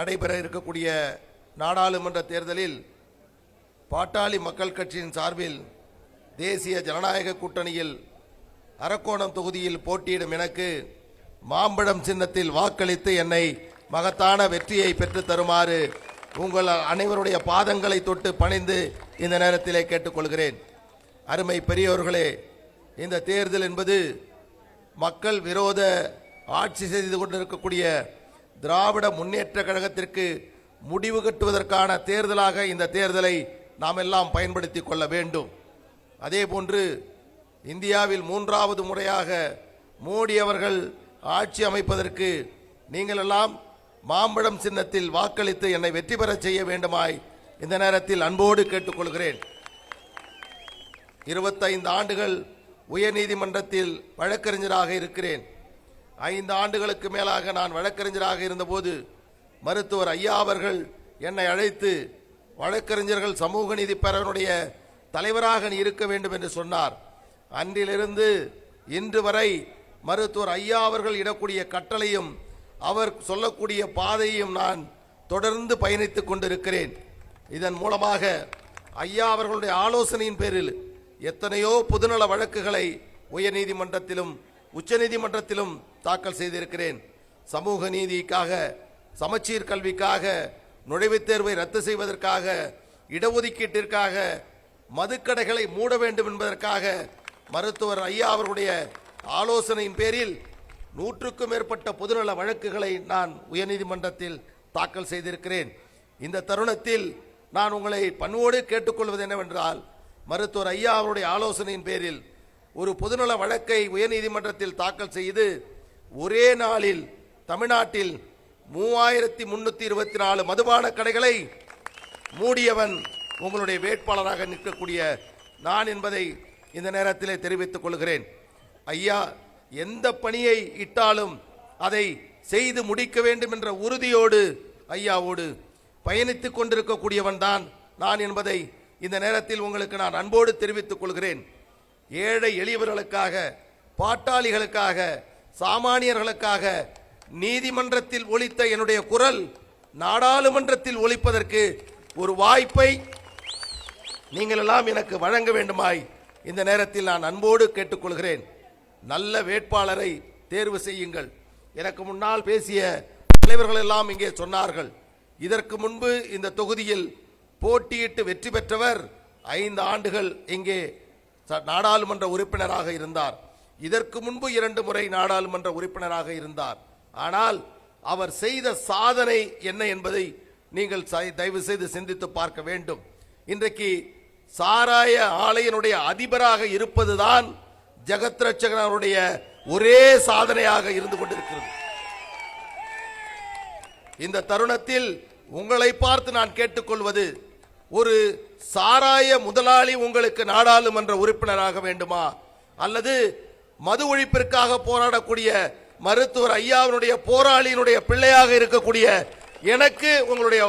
நடைபெற இருக்கக்கூடிய நாடாளுமன்ற தேர்தலில் பாட்டாளி மக்கள் கட்சியின் சார்பில் தேசிய ஜனநாயக கூட்டணியில் அரக்கோணம் தொகுதியில் போட்டியிடும் எனக்கு மாம்பழம் சின்னத்தில் வாக்களித்து என்னை மகத்தான வெற்றியை பெற்று தருமாறு உங்கள் அனைவருடைய பாதங்களை தொட்டு பணிந்து இந்த நேரத்திலே கேட்டுக்கொள்கிறேன். அருமை பெரியோர்களே இந்த தேர்தல் என்பது மக்கள் விரோத ஆட்சி செய்து கொண்டிருக்கக்கூடிய திராவிட முன்னேற்ற கழகத்திற்கு முடிவு கட்டுவதற்கான தேர்தலாக இந்த தேர்தலை நாம் எல்லாம் பயன்படுத்திக் கொள்ள வேண்டும். அதே போன்று இந்தியாவில் மூன்றாவது முறையாக மோடி அவர்கள் ஆட்சி அமைப்பதற்கு நீங்கள் எல்லாம் மாம்பழம் சின்னத்தில் வாக்களித்து என்னை வெற்றி பெறச் செய்ய வேண்டுமாய் இந்த நேரத்தில் அன்போடு கேட்டுக்கொள்கிறேன். இருபத்தைந்து ஆண்டுகள் உயர்நீதிமன்றத்தில் வழக்கறிஞராக இருக்கிறேன். ஐந்து ஆண்டுகளுக்கு மேலாக நான் வழக்கறிஞராக இருந்தபோது மருத்துவர் ஐயா அவர்கள் என்னை அழைத்து வழக்கறிஞர்கள் சமூக நீதி பேரவனுடைய தலைவராக நீ இருக்க வேண்டும் என்று சொன்னார். அன்றிலிருந்து இன்று வரை மருத்துவர் ஐயா அவர்கள் இடக்கூடிய கட்டளையும் அவர் சொல்லக்கூடிய பாதையையும் நான் தொடர்ந்து பயணித்து கொண்டிருக்கிறேன். இதன் மூலமாக ஐயா அவர்களுடைய ஆலோசனையின் பேரில் எத்தனையோ பொதுநல வழக்குகளை உயர்நீதிமன்றத்திலும் உச்சநீதிமன்றத்திலும் தாக்கல் செய்திருக்கிறேன். சமூக நீதிக்காக சமச்சீர் கல்விக்காக நுழைவுத் தேர்வை ரத்து செய்வதற்காக இடஒதுக்கீட்டிற்காக மதுக்கடைகளை மூட வேண்டும் என்பதற்காக மருத்துவர் ஐயா அவர்களுடைய ஆலோசனையின் பேரில் நூற்றுக்கும் மேற்பட்ட பொதுநல வழக்குகளை நான் உயர்நீதிமன்றத்தில் தாக்கல் செய்திருக்கிறேன். இந்த தருணத்தில் நான் உங்களை பண்போடு கேட்டுக்கொள்வது என்னவென்றால் மருத்துவர் ஐயா அவருடைய ஆலோசனையின் பேரில் ஒரு பொதுநல வழக்கை உயர்நீதிமன்றத்தில் தாக்கல் செய்து ஒரே நாளில் தமிழ்நாட்டில் மூவாயிரத்தி முன்னூத்தி இருபத்தி நாலு மதுபான கடைகளை மூடியவன் உங்களுடைய வேட்பாளராக நிற்கக்கூடிய நான் என்பதை இந்த நேரத்திலே தெரிவித்துக் கொள்கிறேன். ஐயா எந்த பணியை இட்டாலும் அதை செய்து முடிக்க வேண்டும் என்ற உறுதியோடு ஐயாவோடு பயணித்துக் கொண்டிருக்கக்கூடியவன் தான் நான் என்பதை இந்த நேரத்தில் உங்களுக்கு நான் அன்போடு தெரிவித்துக் கொள்கிறேன். ஏழை எளியவர்களுக்காக பாட்டாளிகளுக்காக சாமானியர்களுக்காக நீதிமன்றத்தில் ஒழித்த என்னுடைய குரல் நாடாளுமன்றத்தில் ஒழிப்பதற்கு ஒரு வாய்ப்பை நீங்கள் எல்லாம் எனக்கு வழங்க வேண்டுமாய் இந்த நேரத்தில் நான் அன்போடு கேட்டுக்கொள்கிறேன். நல்ல வேட்பாளரை தேர்வு செய்யுங்கள். எனக்கு முன்னால் பேசிய தலைவர்கள் எல்லாம் இங்கே சொன்னார்கள். இதற்கு முன்பு இந்த தொகுதியில் போட்டியிட்டு வெற்றி பெற்றவர் ஐந்து ஆண்டுகள் இங்கே ச- நாடாளுமன்ற உறுப்பினராக இருந்தார். இதற்கு முன்பு இரண்டு முறை நாடாளுமன்ற உறுப்பினராக இருந்தார். ஆனால் அவர் செய்த சாதனை என்ன என்பதை நீங்கள் ச- தயவு செய்து சிந்தித்து பார்க்க வேண்டும். இன்றைக்கு சாராய ஆலையினுடைய அதிபராக இருப்பதுதான் ஜெகத் ஒரே சாதனையாக இருந்து கொண்டிருக்கிறது. இந்த தருணத்தில் உங்களை பார்த்து நான் கேட்டுக்கொள்வது ஒரு சாராய முதலாளி உங்களுக்கு நாடாளுமன்ற உறுப்பினராக வேண்டுமா? அல்லது மது ஒழிப்பிற்காக போராடக்கூடிய மருத்துவர் ஐயாவினுடைய போராளியினுடைய பிள்ளையாக இருக்கக்கூடிய எனக்கு உங்களுடைய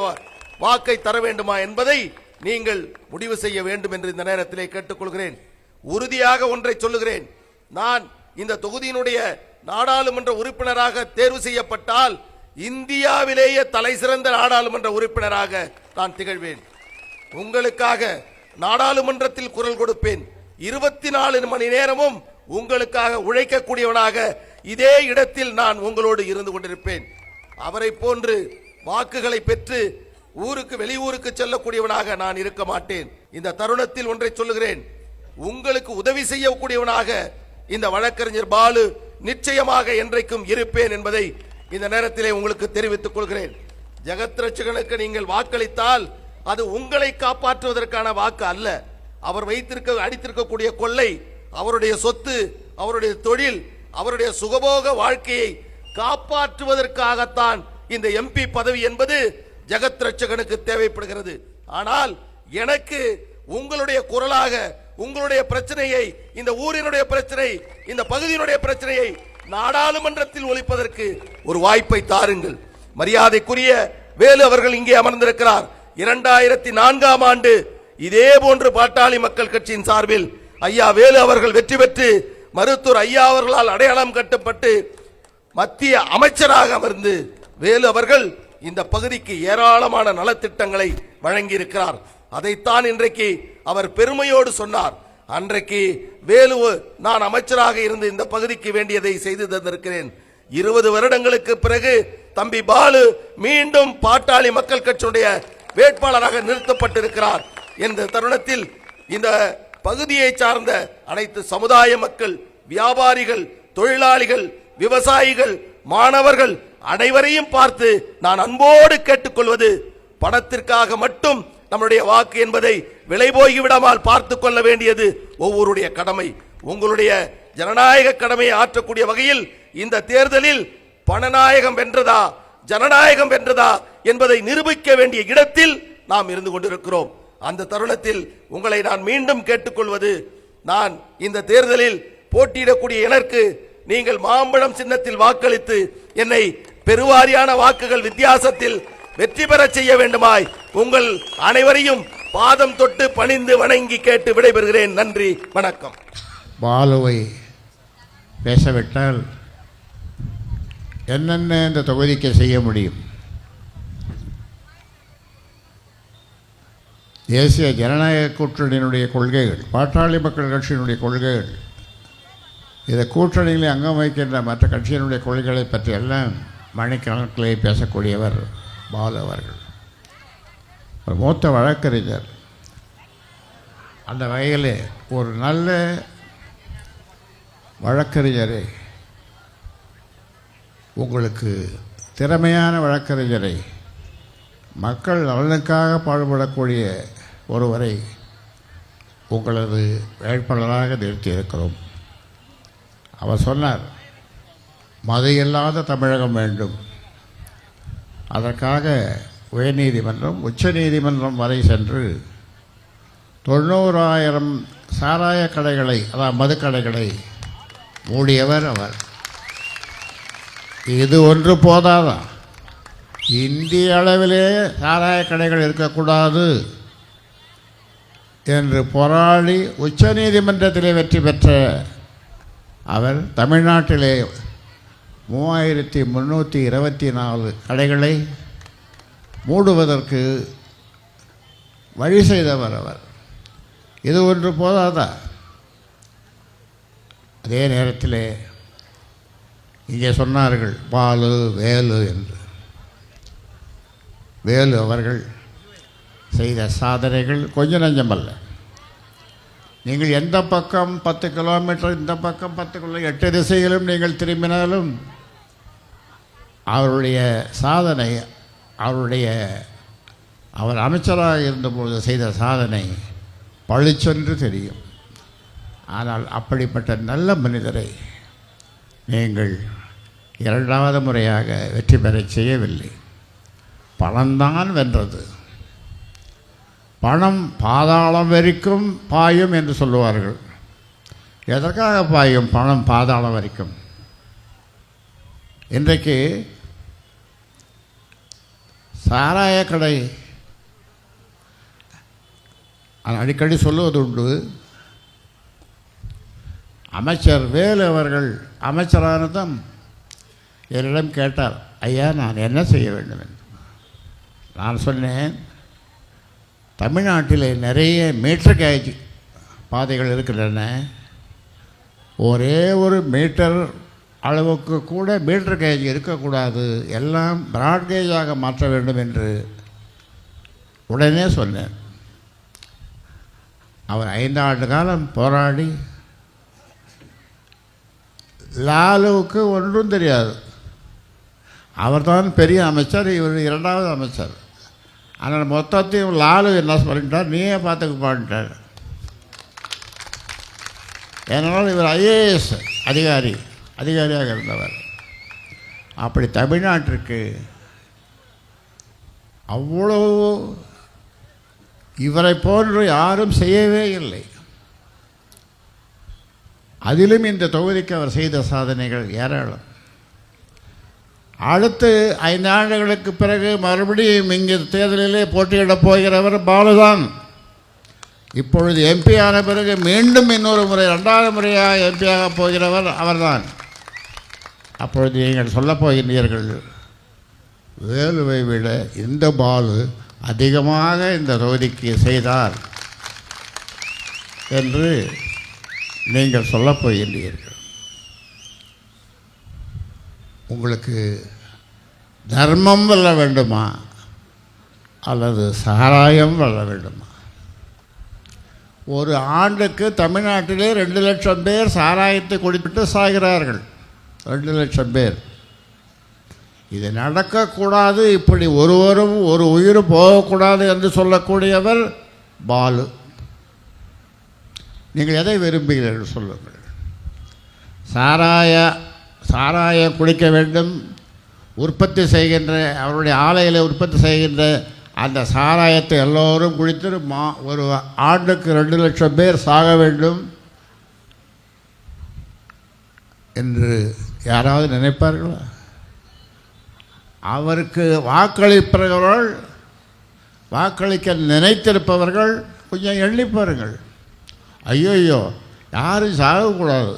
வாக்கை தர வேண்டுமா என்பதை நீங்கள் முடிவு செய்ய வேண்டும் என்று இந்த நேரத்திலே கேட்டுக்கொள்கிறேன். உறுதியாக ஒன்றை சொல்லுகிறேன். நான் இந்த தொகுதியினுடைய நாடாளுமன்ற உறுப்பினராக தேர்வு செய்யப்பட்டால் இந்தியாவிலேயே தலை சிறந்த நாடாளுமன்ற உறுப்பினராக நான் திகழ்வேன். உங்களுக்காக நாடாளுமன்றத்தில் குரல் கொடுப்பேன். இருபத்தி நாலு மணி நேரமும் உங்களுக்காக உழைக்கக்கூடியவனாக இதே இடத்தில் நான் உங்களோடு இருந்து கொண்டிருப்பேன். அவரை போன்று வாக்குகளை பெற்று ஊருக்கு வெளியூருக்கு செல்லக்கூடியவனாக நான் இருக்க மாட்டேன். இந்த தருணத்தில் ஒன்றை சொல்லுகிறேன். உங்களுக்கு உதவி செய்யக்கூடியவனாக இந்த வழக்கறிஞர் பாலு நிச்சயமாக என்றைக்கும் இருப்பேன் என்பதை இந்த நேரத்திலே உங்களுக்கு தெரிவித்துக் கொள்கிறேன். ஜெகத் ரட்சகனுக்கு நீங்கள் வாக்களித்தால் அது உங்களை காப்பாற்றுவதற்கான வாக்கு அல்ல. அவர் வைத்திருக்க அடித்திருக்கக்கூடிய கொள்ளை அவருடைய சொத்து அவருடைய தொழில் அவருடைய சுகபோக வாழ்க்கையை காப்பாற்றுவதற்காகத்தான் இந்த எம்பி பதவி என்பது ஜெகத் ரட்சகனுக்கு தேவைப்படுகிறது. ஆனால் எனக்கு உங்களுடைய குரலாக உங்களுடைய பிரச்சனையை இந்த ஊரினுடைய பிரச்சனை இந்த பகுதியினுடைய பிரச்சனையை நாடாளுமன்றத்தில் ஒழிப்பதற்கு ஒரு வாய்ப்பை தாருங்கள். மரியாதைக்குரிய வேலு அவர்கள் இங்கே அமர்ந்திருக்கிறார். இரண்டாயிரத்தி நான்காம் ஆண்டு இதே போன்று பாட்டாளி மக்கள் கட்சியின் சார்பில் ஐயா வேலு அவர்கள் வெற்றி பெற்று மருத்துவர் ஐயா அவர்களால் அடையாளம் கட்டப்பட்டு மத்திய அமைச்சராக அமர்ந்து வேலு அவர்கள் இந்த பகுதிக்கு ஏராளமான நலத்திட்டங்களை வழங்கியிருக்கிறார். அதைத்தான் இன்றைக்கு அவர் பெருமையோடு சொன்னார். அன்றைக்கு வேலு நான் அமைச்சராக இருந்து இந்த பகுதிக்கு வேண்டியதை செய்து தந்திருக்கிறேன். இருபது வருடங்களுக்கு பிறகு தம்பி பாலு மீண்டும் பாட்டாளி மக்கள் கட்சியுடைய வேட்பாளராக நிறுத்தப்பட்டிருக்கிறார். என்ற தருணத்தில் இந்த பகுதியை சார்ந்த அனைத்து சமுதாய மக்கள் வியாபாரிகள் தொழிலாளிகள் விவசாயிகள் மாணவர்கள் அனைவரையும் பார்த்து நான் அன்போடு கேட்டுக்கொள்வது பணத்திற்காக மட்டும் நம்முடைய வாக்கு என்பதை விலை போய்விடாமல் பார்த்து கொள்ள வேண்டியது ஒவ்வொருடைய கடமை. உங்களுடைய ஜனநாயக கடமையை ஆற்றக்கூடிய வகையில் இந்த தேர்தலில் பணநாயகம் வென்றதா ஜனநாயகம் வென்றதா என்பதை நிரூபிக்க வேண்டிய இடத்தில் நாம் இருந்து கொண்டிருக்கிறோம். அந்த தருணத்தில் உங்களை நான் மீண்டும் கேட்டுக்கொள்வது நான் இந்த தேர்தலில் போட்டியிடக்கூடிய எனக்கு நீங்கள் மாம்பழம் சின்னத்தில் வாக்களித்து என்னை பெருவாரியான வாக்குகள் வித்தியாசத்தில் வெற்றி பெறச் செய்ய வேண்டுமாய் உங்கள் அனைவரையும் பாதம் தொட்டு பணிந்து வணங்கி கேட்டு விடைபெறுகிறேன். நன்றி வணக்கம். பாலுவை பேசவிட்டால் என்னென்ன இந்த தொகுதிக்கு செய்ய முடியும்? தேசிய ஜனநாயக கூட்டணியினுடைய கொள்கைகள் பாட்டாளி மக்கள் கட்சியினுடைய கொள்கைகள் இதை கூட்டணியில் அங்கம் வைக்கின்ற மற்ற கட்சியினுடைய கொள்கைகளை பற்றியெல்லாம் மணிக்கணக்கிலே பேசக்கூடியவர் பாலு அவர்கள். ஒரு மூத்த வழக்கறிஞர். அந்த வகையில் ஒரு நல்ல வழக்கறிஞரை உங்களுக்கு திறமையான வழக்கறிஞரை மக்கள் நலனுக்காக பாடுபடக்கூடிய ஒருவரை உங்களது வேட்பாளராக நிறுத்தியிருக்கிறோம். அவர் சொன்னார் மது இல்லாத தமிழகம் வேண்டும். அதற்காக உயர்நீதிமன்றம் உச்சநீதிமன்றம் வரை சென்று தொண்ணூறாயிரம் சாராய கடைகளை அதாவது மதுக்கடைகளை மூடியவர் அவர். இது ஒன்று போதாதான் இந்திய அளவிலே சாராய கடைகள் இருக்கக்கூடாது. என்று போராடி உச்சநீதிமன்றத்திலே வெற்றி பெற்ற அவர் தமிழ்நாட்டிலே மூவாயிரத்தி முந்நூற்றி இருபத்தி நாலு கடைகளை மூடுவதற்கு வழி செய்தவர் அவர். இது ஒன்று போதாதா? அதே நேரத்தில் இங்கே சொன்னார்கள் பாலு வேலு என்று. வேலு அவர்கள் செய்த சாதனைகள் கொஞ்சம் நஞ்சமல்ல. நீங்கள் எந்த பக்கம் பத்து கிலோமீட்டர் இந்த பக்கம் பத்து கிலோ எட்டு திசையிலும் நீங்கள் திரும்பினாலும் அவருடைய சாதனை அவருடைய அவர் அமைச்சராக இருந்தபோது செய்த சாதனை பளிச்சென்று தெரியும். ஆனால் அப்படிப்பட்ட நல்ல மனிதரை நீங்கள் இரண்டாவது முறையாக வெற்றி பெறச் செய்யவில்லை. பணம்தான் வென்றது. பணம் பாதாளம் வரைக்கும் பாயும் என்று சொல்லுவார்கள். எதற்காக பாயும் பணம் பாதாளம் வரைக்கும்? இன்றைக்கு சாராய கடை அடிக்கடி சொல்லுவது உண்டு அமைச்சர் வேலு அவர்கள் அமைச்சரானதும் என்னிடம் கேட்டார் ஐயா நான் என்ன செய்ய வேண்டும்? என்று. நான் சொன்னேன் தமிழ்நாட்டில் நிறைய மீட்டர் கேஜ் பாதைகள் இருக்கின்றன. ஒரே ஒரு மீட்டர் அளவுக்கு கூட மீட்டர் கேஜ் இருக்கக்கூடாது. எல்லாம் பிராட்கேஜாக மாற்ற வேண்டும் என்று உடனே சொன்னேன். அவர் ஐந்தாண்டு காலம் போராடி லாலுவுக்கு ஒன்றும் தெரியாது. அவர்தான் பெரிய அமைச்சர் இவர் இரண்டாவது அமைச்சர். ஆனால் மொத்தத்தையும் லாலு என்ன சொல்லிட்டார்? நீயே பார்த்துக்குப்பான்ட்டார் ஏனால் இவர் ஐஏஎஸ் அதிகாரி அதிகாரியாக இருந்தவர். அப்படி தமிழ்நாட்டிற்கு அவ்வளவு இவரை போன்று யாரும் செய்யவே இல்லை. அதிலும் இந்த தொகுதிக்கு அவர் செய்த சாதனைகள் ஏராளம். அடுத்து ஐந்து ஆண்டுகளுக்கு பிறகு மறுபடியும் இங்கே தேர்தலிலே போட்டியிடப் போகிறவர் பாலுதான். இப்பொழுது எம்பி ஆன பிறகு மீண்டும் இன்னொரு முறை ரெண்டாவது முறையாக எம்பியாக போகிறவர் அவர்தான். அப்பொழுது நீங்கள் சொல்லப்போகிறீர்கள் வேலுவை விட இந்த பாலு அதிகமாக இந்த தொகுதிக்கு செய்தார் என்று நீங்கள் சொல்லப்போகின்றீர்கள் உங்களுக்கு தர்மம் வெல்ல வேண்டுமா? அல்லது சாராயம் வெல்ல வேண்டுமா? ஒரு ஆண்டுக்கு தமிழ்நாட்டிலே ரெண்டு லட்சம் பேர் சாராயத்தை குடிப்பிட்டு சாகிறார்கள். ரெண்டு லட்சம் பேர். இது நடக்கக்கூடாது. இப்படி ஒருவரும் ஒரு உயிர் போகக்கூடாது என்று சொல்லக்கூடியவர் பாலு. நீங்கள் எதை விரும்புகிறீர்கள் சொல்லுங்கள். சாராய சாராயம் குடிக்க வேண்டும் உற்பத்தி செய்கின்ற அவருடைய ஆலையில் உற்பத்தி செய்கின்ற அந்த சாராயத்தை எல்லோரும் குடித்து மா ஒரு ஆண்டுக்கு ரெண்டு லட்சம் பேர் சாக வேண்டும் என்று யாராவது நினைப்பார்களா? அவருக்கு வாக்களிப்பவர்கள் வாக்களிக்க நினைத்திருப்பவர்கள் கொஞ்சம் எண்ணி பாருங்கள். ஐயோ யாரும் சாகக்கூடாது.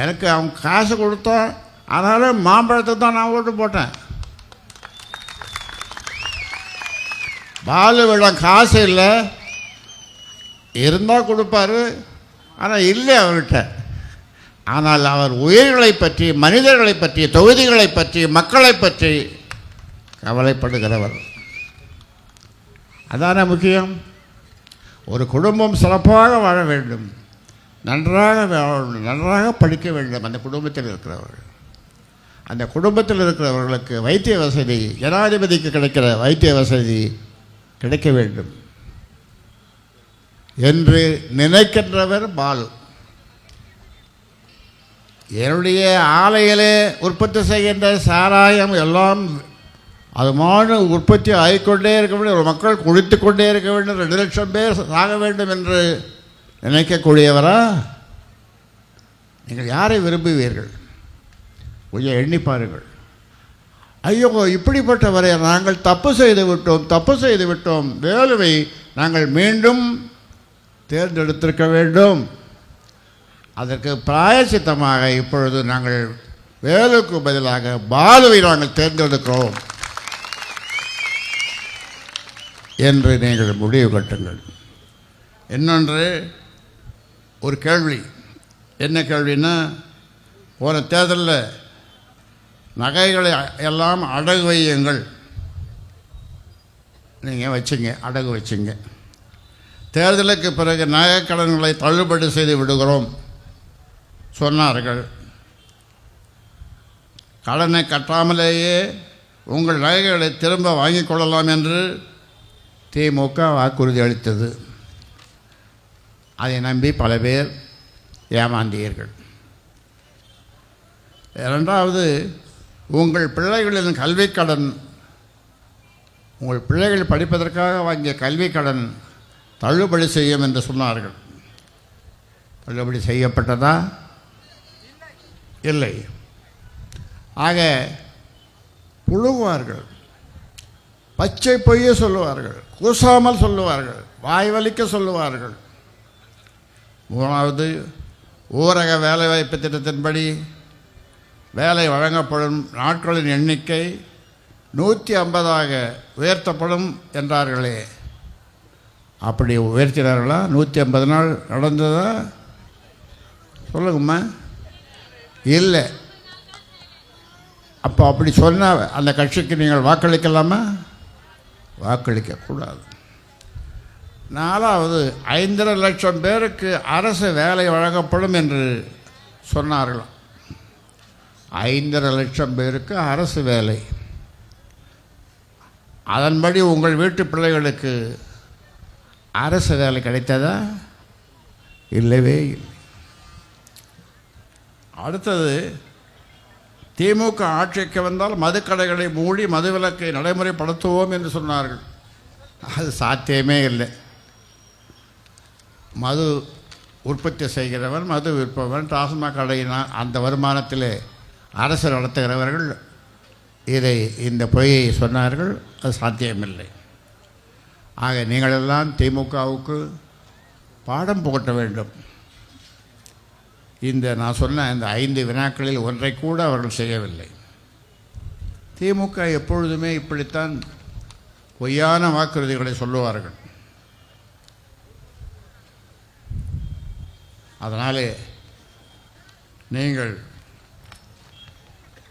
எனக்கு அவன் காசு கொடுத்தான் அதனால் மாம்பழத்தை தான் நான் ஓட்டு போட்டேன். பாலுவிடம் காசு இல்லை. இருந்தால் கொடுப்பாரு ஆனால் இல்லை அவர்கிட்ட. ஆனால் அவர் உயிர்களை பற்றி மனிதர்களை பற்றி தொகுதிகளை பற்றி மக்களை பற்றி கவலைப்படுகிறவர். அதான முக்கியம். ஒரு குடும்பம் சிறப்பாக வாழ வேண்டும். நன்றாக நன்றாக படிக்க வேண்டும் அந்த குடும்பத்தில் இருக்கிறவர்கள். அந்த குடும்பத்தில் இருக்கிறவர்களுக்கு வைத்திய வசதி ஜனாதிபதிக்கு கிடைக்கிற வைத்திய வசதி கிடைக்க வேண்டும். என்று நினைக்கின்றவர் பால். என்னுடைய ஆலையிலே உற்பத்தி செய்கின்ற சாராயம் எல்லாம் அது மாதிரி உற்பத்தி ஆகிக்கொண்டே இருக்க வேண்டும். ஒரு மக்கள் குளித்து கொண்டே இருக்க வேண்டும். ரெண்டு லட்சம் பேர் சாக வேண்டும் என்று நினைக்கக்கூடியவரா? நீங்கள் யாரை விரும்புவீர்கள்? கொஞ்சம் எண்ணி பாருங்கள். ஐயோ இப்படிப்பட்டவரை நாங்கள் தப்பு செய்து விட்டோம் தப்பு செய்து விட்டோம். வேலுவை நாங்கள் மீண்டும் தேர்ந்தெடுத்திருக்க வேண்டும். அதற்கு பிராயசித்தமாக இப்பொழுது நாங்கள் வேலுக்கு பதிலாக பாலுவை நாங்கள் தேர்ந்தெடுக்கிறோம் என்று நீங்கள் முடிவு கட்டுங்கள். இன்னொன்று ஒரு கேள்வி. என்ன கேள்வின்னா போன தேர்தலில் நகைகளை எல்லாம் அடகு வையுங்கள். நீங்கள் வச்சிங்க அடகு வச்சிங்க. தேர்தலுக்கு பிறகு நகைக்கடன்களை தள்ளுபடி செய்து விடுகிறோம் சொன்னார்கள். கடனை கட்டாமலேயே உங்கள் நகைகளை திரும்ப வாங்கிக் கொள்ளலாம் என்று திமுக வாக்குறுதி அளித்தது. அதை நம்பி பல பேர் ஏமாந்தீர்கள். இரண்டாவது உங்கள் பிள்ளைகளின் கல்விக் கடன் உங்கள் பிள்ளைகள் படிப்பதற்காக வாங்கிய கல்விக் கடன் தள்ளுபடி செய்யும் என்று சொன்னார்கள். தள்ளுபடி செய்யப்பட்டதா? இல்லை. ஆக புழுவார்கள் பச்சை பொய்ய சொல்லுவார்கள். கூசாமல் சொல்லுவார்கள். வாய் வலிக்க சொல்லுவார்கள். மூணாவது ஊரக வேலைவாய்ப்பு திட்டத்தின்படி வேலை வழங்கப்படும் நாட்களின் எண்ணிக்கை நூற்றி ஐம்பதாக உயர்த்தப்படும் என்றார்களே. அப்படி உயர்த்தினார்களா? நூற்றி ஐம்பது நாள் நடந்ததா? சொல்லுங்கம்மா. இல்லை. அப்போ அப்படி சொன்னால் அந்த கட்சிக்கு நீங்கள் வாக்களிக்கலாமா? வாக்களிக்கக்கூடாது நாலாவது ஐந்தரை லட்சம் பேருக்கு அரசு வேலை வழங்கப்படும் என்று சொன்னார்களாம். ஐந்தரை லட்சம் பேருக்கு அரசு வேலை. அதன்படி உங்கள் வீட்டு பிள்ளைகளுக்கு அரசு வேலை கிடைத்ததா? இல்லவே இல்லை. அடுத்தது திமுக ஆட்சிக்கு வந்தால் மதுக்கடைகளை மூடி மதுவிலக்கை நடைமுறைப்படுத்துவோம் என்று சொன்னார்கள். அது சாத்தியமே இல்லை. மது உற்பத்தி செய்கிறவன் மது விற்பவன் டாஸ்மாக் கடையினால் அந்த வருமானத்தில் அரசு நடத்துகிறவர்கள் இதை இந்த பொய்யை சொன்னார்கள் அது சாத்தியமில்லை. ஆக நீங்களெல்லாம் திமுகவுக்கு பாடம் புகட்ட வேண்டும். இந்த நான் சொன்ன இந்த ஐந்து வினாக்களில் ஒன்றை கூட அவர்கள் செய்யவில்லை. திமுக எப்பொழுதுமே இப்படித்தான் பொய்யான வாக்குறுதிகளை சொல்லுவார்கள். அதனாலே நீங்கள்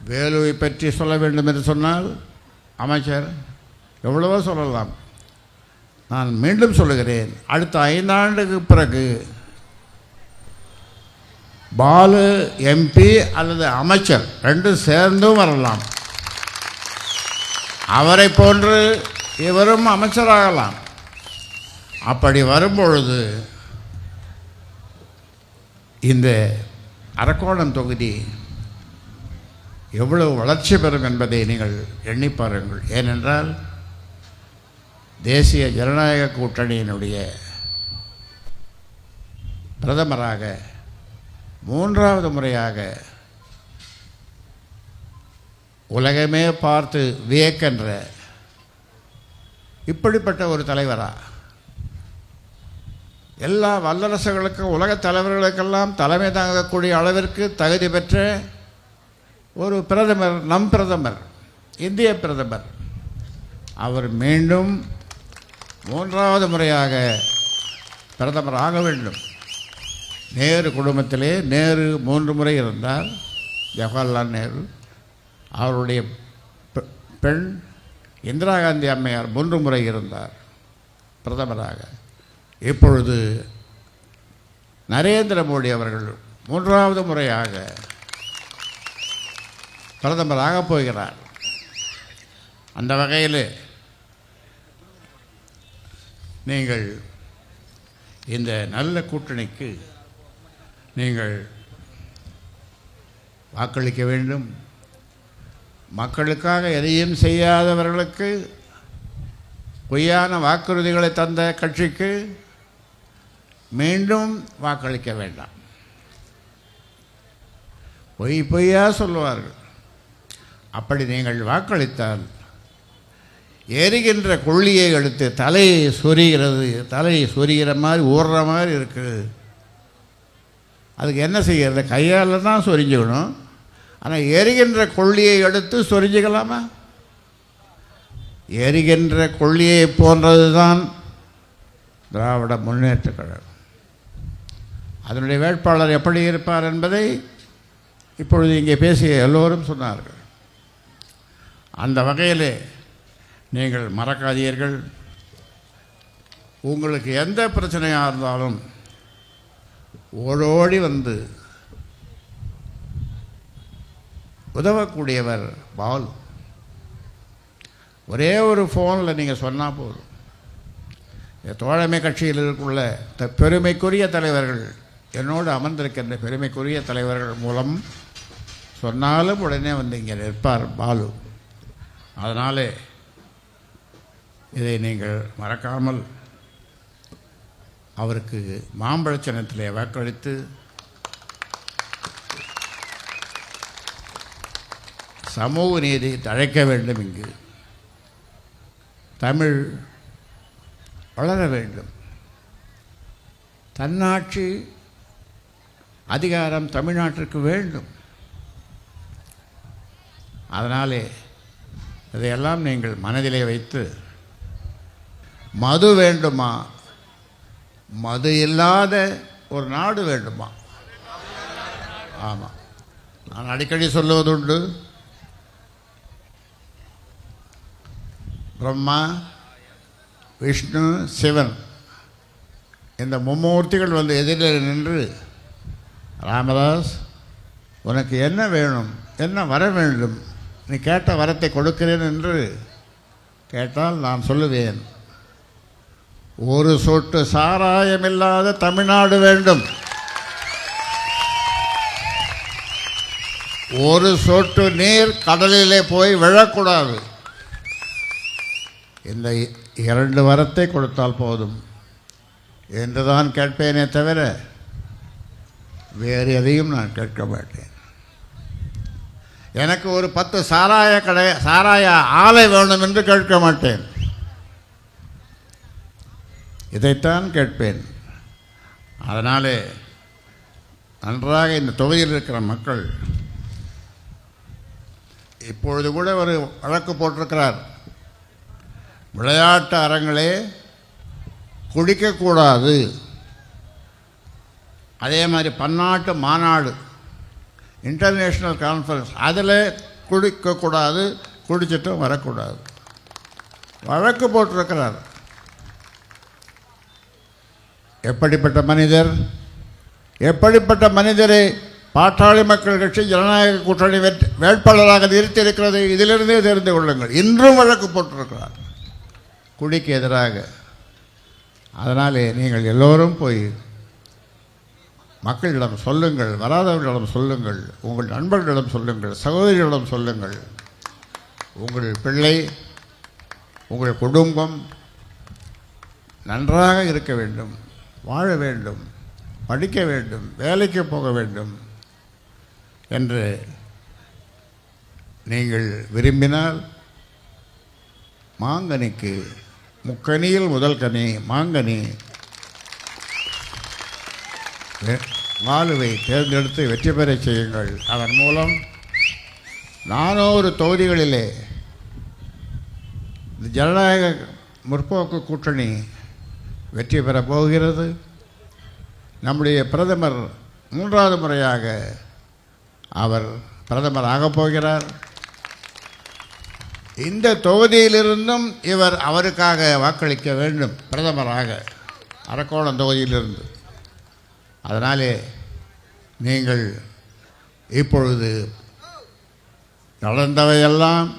வேலுவை பற்றி சொல்ல வேண்டும் என்று சொன்னால் அமைச்சர் எவ்வளவோ சொல்லலாம். நான் மீண்டும் சொல்லுகிறேன் அடுத்த ஐந்தாண்டுக்கு பிறகு பாலு எம்பி அல்லது அமைச்சர் ரெண்டும் சேர்ந்தும் வரலாம். அவரை போன்று இவரும் அமைச்சராகலாம். அப்படி வரும்பொழுது இந்த அரக்கோணம் தொகுதி எவ்வளவு வளர்ச்சி பெறும் என்பதை நீங்கள் எண்ணி பாருங்கள். ஏனென்றால் தேசிய ஜனநாயக கூட்டணியினுடைய பிரதமராக மூன்றாவது முறையாக உலகமே பார்த்து வியக்கின்ற இப்படிப்பட்ட ஒரு தலைவரா எல்லா வல்லரசுகளுக்கும் உலகத் தலைவர்களுக்கெல்லாம் தலைமை தாங்கக்கூடிய அளவிற்கு தகுதி பெற்ற ஒரு பிரதமர் நம் பிரதமர் இந்திய பிரதமர். அவர் மீண்டும் மூன்றாவது முறையாக பிரதமர் ஆக வேண்டும். நேரு குடும்பத்திலே நேரு மூன்று முறை இருந்தார். ஜவஹர்லால் நேரு அவருடைய பெ- பெண் இந்திரா காந்தி அம்மையார் மூன்று முறை இருந்தார் பிரதமராக. இப்பொழுது நரேந்திர மோடி அவர்கள் மூன்றாவது முறையாக பிரதமராக போகிறார். அந்த வகையில் நீங்கள் இந்த நல்ல கூட்டணிக்கு நீங்கள் வாக்களிக்க வேண்டும். மக்களுக்காக எதையும் செய்யாதவர்களுக்கு பொய்யான வாக்குறுதிகளை தந்த கட்சிக்கு மீண்டும் வாக்களிக்க வேண்டாம். பொய் பொய்யா சொல்லுவார்கள். அப்படி நீங்கள் வாக்களித்தால் எரிகின்ற கொள்ளியை எடுத்து தலையை சொரிகிறது தலையை சொரிகிற மாதிரி ஊறுற மாதிரி இருக்குது. அதுக்கு என்ன செய்கிறது கையால் தான் சொரிஞ்சுக்கணும். ஆனால் எரிகின்ற கொள்ளியை எடுத்து சொரிஞ்சுக்கலாமா? எரிகின்ற கொள்ளியை போன்றது தான் திராவிட முன்னேற்றக் கழகம். அதனுடைய வேட்பாளர் எப்படி இருப்பார் என்பதை இப்பொழுது இங்கே பேசிய எல்லோரும் சொன்னார்கள். அந்த வகையிலே நீங்கள் மறக்காதீர்கள். உங்களுக்கு எந்த பிரச்சனையாக இருந்தாலும் ஓடோடி வந்து உதவக்கூடியவர் பால். ஒரே ஒரு ஃபோனில் நீங்கள் சொன்னால் போதும். தோழமை கட்சியில் இருக்குள்ள த பெருமைக்குரிய தலைவர்கள் என்னோடு அமர்ந்திருக்கின்ற பெருமைக்குரிய தலைவர்கள் மூலம் சொன்னாலும் உடனே வந்து இங்கே நிற்பார் பாலு. அதனாலே இதை நீங்கள் மறக்காமல் அவருக்கு மாம்பழச்சின்னத்திலே வாக்களித்து சமூக நீதி தழைக்க வேண்டும் இங்கு. தமிழ் வளர வேண்டும். தன்னாட்சி அதிகாரம் தமிழ்நாட்டிற்கு வேண்டும். அதனாலே இதையெல்லாம் நீங்கள் மனதிலே வைத்து மது வேண்டுமா? மது இல்லாத ஒரு நாடு வேண்டுமா? ஆமாம் நான் அடிக்கடி சொல்லுவதுண்டு பிரம்மா விஷ்ணு சிவன் இந்த மும்மூர்த்திகள் வந்து எதிரில் நின்று ராமதாஸ் உனக்கு என்ன வேணும்? என்ன வர வேண்டும்? நீ கேட்ட வரத்தை கொடுக்கிறேன் என்று கேட்டால் நான் சொல்லுவேன். ஒரு சொட்டு சாராயமில்லாத தமிழ்நாடு வேண்டும். ஒரு சொட்டு நீர் கடலிலே போய் விழக்கூடாது. இந்த இ- இரண்டு வரத்தை கொடுத்தால் போதும். என்றுதான் கேட்பேனே தவிர வேறு எதையும் நான் கேட்க மாட்டேன். எனக்கு ஒரு பத்து சாராய கடை சாராய ஆலை வேண்டும் என்று கேட்க மாட்டேன். இதைத்தான் கேட்பேன். அதனாலே நன்றாக இந்த தொகுதியில் இருக்கிற மக்கள் இப்பொழுது கூட ஒரு வழக்கு போட்டிருக்கிறார். விளையாட்டு அரங்களே குடிக்கக்கூடாது. அதே மாதிரி பன்னாட்டு மாநாடு இன்டர்நேஷ்னல் கான்ஃபரன்ஸ் அதில் குடிக்கக்கூடாது குடிச்சிட்டும் வரக்கூடாது. வழக்கு போட்டிருக்கிறார். எப்படிப்பட்ட மனிதர்? எப்படிப்பட்ட மனிதரை பாட்டாளி மக்கள் கட்சி ஜனநாயக கூட்டணி வேட்பாளராக நிறுத்தியிருக்கிறது இதிலிருந்தே தெரிந்து கொள்ளுங்கள். இன்றும் வழக்கு போட்டிருக்கிறார். குடிக்கு எதிராக. அதனாலே நீங்கள் எல்லோரும் போய் மக்களிடம் சொல்லுங்கள் வராதவர்களிடம் சொல்லுங்கள் உங்கள் நண்பர்களிடம் சொல்லுங்கள் சகோதரிகளிடம் சொல்லுங்கள். உங்கள் பிள்ளை உங்கள் குடும்பம் நன்றாக இருக்க வேண்டும் வாழ வேண்டும் படிக்க வேண்டும் வேலைக்கு போக வேண்டும் என்று நீங்கள் விரும்பினால் மாங்கனிக்கு முக்கனியில் முதல் கனி மாங்கனி. வெ- தேர்ந்தெடுத்து வெற்றி பெறச் செய்யுங்கள். அதன் மூலம் நானூறு தொகுதிகளிலே ஜனநாயக முற்போக்கு கூட்டணி வெற்றி பெறப் போகிறது. நம்முடைய பிரதமர் மூன்றாவது முறையாக அவர் பிரதமர் ஆகப் போகிறார். இந்த தொகுதியிலிருந்தும் இவர் அவருக்காக வாக்களிக்க வேண்டும் பிரதமராக அரக்கோணம் தொகுதியிலிருந்து. அதனாலே நீங்கள் இப்பொழுது நடந்தவையெல்லாம்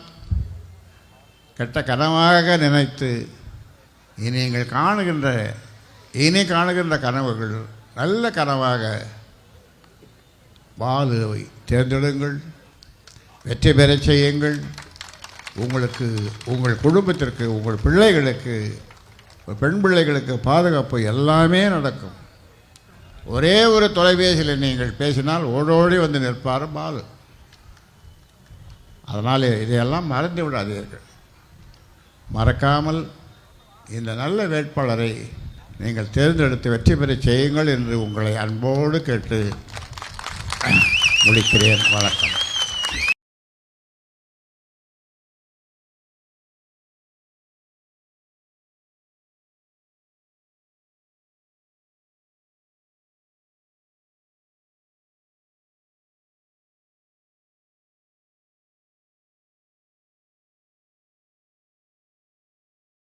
கெட்ட கனவாக நினைத்து நீங்கள் காணுகின்ற இனி காணுகின்ற கனவுகள் நல்ல கனவாக பாலுவை தேர்ந்தெடுங்கள் வெற்றி பெறச் செய்யுங்கள். உங்களுக்கு உங்கள் குடும்பத்திற்கு உங்கள் பிள்ளைகளுக்கு பெண் பிள்ளைகளுக்கு பாதுகாப்பு எல்லாமே நடக்கும். ஒரே ஒரு தொலைபேசியில் நீங்கள் பேசினால் ஓடோடி வந்து நிற்பார் பாலு. அதனால் இதையெல்லாம் மறந்து விடாதீர்கள். மறக்காமல் இந்த நல்ல வேட்பாளரை நீங்கள் தேர்ந்தெடுத்து வெற்றி பெற செய்யுங்கள் என்று உங்களை அன்போடு கேட்டு முடிக்கிறேன். வணக்கம்.